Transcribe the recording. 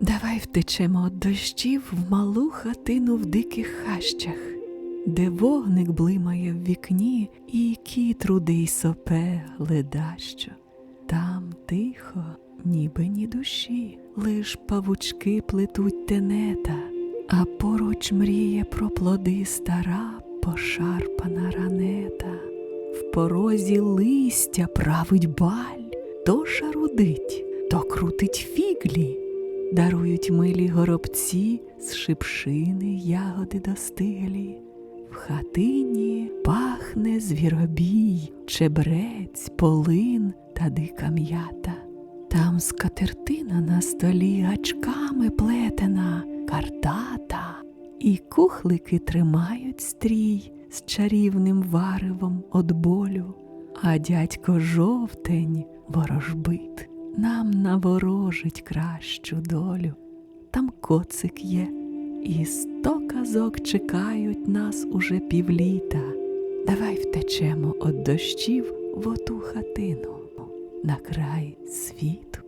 Давай втечемо від дощів в малу хатину в диких хащах, де вогник блимає в вікні, і кіт рудий сопе ледащо. Там тихо, ніби ні душі, лиш павучки плетуть тенета, а поруч мріє про плоди стара пошарпана ранета. В порозі листя править баль, то шарудить, то крутить фіглі, дарують милі горобці з шипшини ягоди достиглі. В хатині пахне звіробій, чебрець, полин та дика м'ята. Там скатертина на столі гачками плетена, картата, і кухлики тримають стрій з чарівним варивом од болю, а дядько жовтень ворожбит нам наворожить кращу долю. Там коцик є, і сто казок чекають нас уже півліта. Давай втечемо од дощів в оту хатину на край світу.